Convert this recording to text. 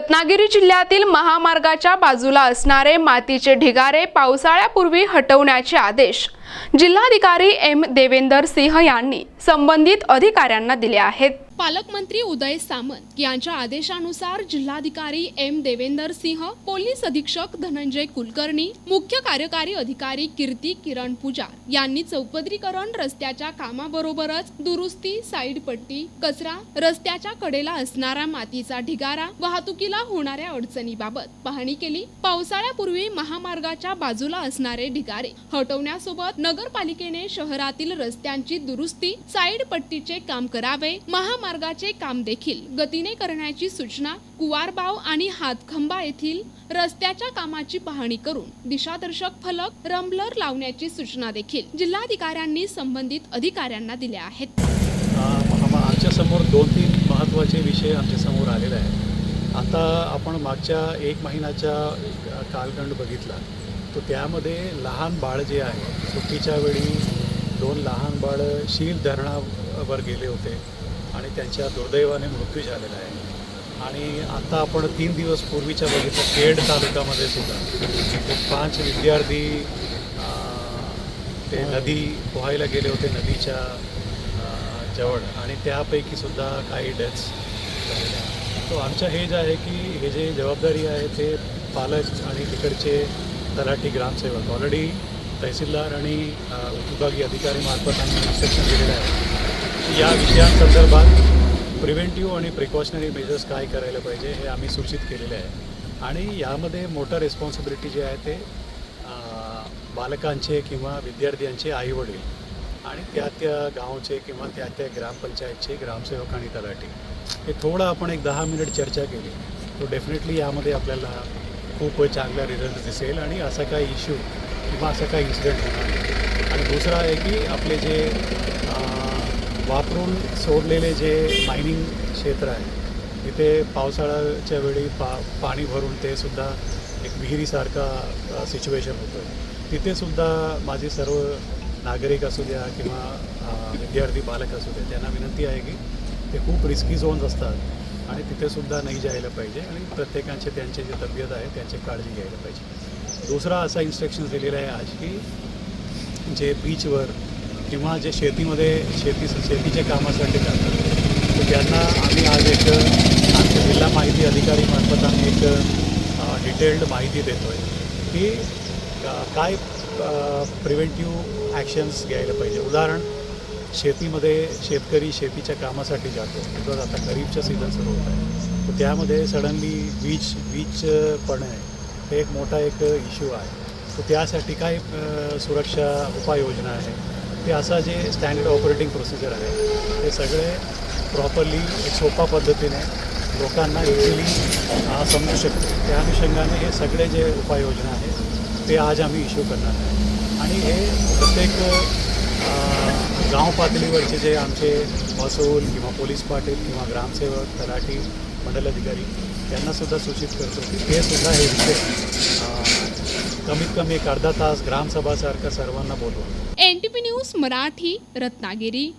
रत्नागिरी जिल्ह्यातील महामार्गाच्या बाजूला असणारे मातीचे ढिगारे पावसाळ्यापूर्वी हटवण्याचे आदेश जिल्हाधिकारी एम देवेंदर सिंह यांनी संबंधित अधिकाऱ्यांना दिले आहेत. पालकमंत्री उदय सामंत यांच्या आदेशानुसार जिल्हाधिकारी एम देवेंदर सिंह पोलीस अधीक्षक धनंजय कुलकर्णी मुख्य कार्यकारी अधिकारी कीर्ती किरण पुजार यांनी चौपदरीकरण रस्त्याच्या कामाबरोबरच दुरुस्ती साईड पट्टी कचरा रस्त्याच्या कडेला असणारा मातीचा ढिगारा वाहतुकीला होणाऱ्या अडचणीबाबत पाहणी केली. पावसाळ्यापूर्वी महामार्गाच्या बाजूला असणारे ढिगारे हटवण्यासोबत नगरपालिकेने शहरातील रस्त्यांची दुरुस्ती साईड पट्टीचे काम करावे महामार्गाचे काम देखील गतीने करण्याची सूचना कुवारबाव आणि हातखंबा येथील रस्त्याच्या कामाची पाहणी करून दिशादर्शक फलक रम्बलर लावण्याची सूचना देखील जिल्हाधिकाऱ्यांनी संबंधित अधिकाऱ्यांना दिल्या आहेत. आमच्यासमोर दोन तीन महत्त्वाचे विषय आमच्यासमोर आलेले आहेत. आता आपण मागच्या एक महिन्याचा कालखंड बघितला. तो त्यामध्ये लहान बाळ जे आहे सुट्टीच्या वेळी दोन लहान बाळ शील धरणावर गेले होते आणि त्यांच्या दुर्दैवाने मृत्यू झालेला आहे. आणि आता आपण तीन दिवस पूर्वीच्या बघितलं खेड तालुक्यामध्ये सुद्धा. पाच विद्यार्थी ते नदी पोहायला गेले होते नदीच्या जवळ. आणि त्यापैकी सुद्धा काही डेथ्स तो आमचं हे जे आहे की हे जे जबाबदारी आहे ते पालक आणि तिकडचे तलाठी ग्रामसेवक. ऑलरेडी तहसीलदार आणि अं, विभागीय अधिकारीमार्फत आम्ही इन्स्ट्रक्शन दिलेलं आहे. या विषयांसंदर्भात प्रिव्हेंटिव्ह आणि प्रिकॉशनरी मेजर्स काय करायला पाहिजे हे आम्ही सूचित केलेले आहे. आणि यामध्ये मोठं रिस्पॉन्सिबिलिटी जे आहे ते बालकांचे किंवा विद्यार्थ्यांचे आईवडील आणि त्या त्या गावचे किंवा त्या त्या ग्रामपंचायतचे ग्रामसेवक आणि तलाठी. हे थोडं आपण एक दहा मिनिट चर्चा केली. तो डेफिनेटली यामध्ये आपल्याला खूप चांगला रिझल्ट दिसेल आणि असा काही इश्यू किंवा असं काही इन्सिडेंट होणार नाही. आणि दुसरं आहे की आपले जे वापरून सोडलेले जे मायनिंग क्षेत्र आहे तिथे पावसाळ्याच्या वेळी पा पाणी भरून ते सुद्धा एक विहिरीसारखा सिच्युएशन होतं आहे तिथेसुद्धा माझे सर्व नागरिक असू द्या किंवा विद्यार्थी बालक असू द्या त्यांना विनंती आहे की ते खूप रिस्की झोन्स असतात. आणि तिथेसुद्धा नाही जायला पाहिजे आणि प्रत्येकाचे त्यांचे जे तब्येत आहे त्यांची काळजी घ्यायला पाहिजे. दुसरा असा इन्स्ट्रक्शन दिलेला आहे आज की जे बीचवर किंवा जे शेतीमध्ये शेती शेतीच्या कामासाठी जातात तर त्यांना आम्ही आज एक आमच्या जिल्हा माहिती अधिकारीमार्फत आम्ही एक डिटेल्ड माहिती देतो आहे की काय प्रिव्हेंटिव्ह ॲक्शन्स घ्यायला पाहिजे. उदाहरण शेतीमध्ये शेतकरी शेतीच्या कामासाठी जातो. बिकॉज आता खरीपचा सीझन सुरू होत आहे. तर त्यामध्ये सडनली वीज वीज पडणे हे एक मोठा एक इश्यू आहे. तर त्यासाठी काय सुरक्षा उपाययोजना आहे? ते असा जे स्टँडर्ड ऑपरेटिंग प्रोसिजर आहे ते सगळे प्रॉपरली एक सोपा पद्धतीने लोकांना इझिली समजू शकतो. त्या अनुषंगाने हे सगळे जे उपाययोजना आहेत ते आज आम्ही इश्यू करणार आहे आणि हे प्रत्येक गाव पातळीवरचे जे आमचे महसूल किंवा पोलीस पाटील किंवा ग्रामसेवक तलाठी मंडलाधिकारी त्यांनासुद्धा सूचित करतो की ते सुद्धा हे विषय कमीत कमी एक अर्धा तास ग्रामसभासारखं सर्वांना बोलवा. N T P news Marathi Ratnagiri.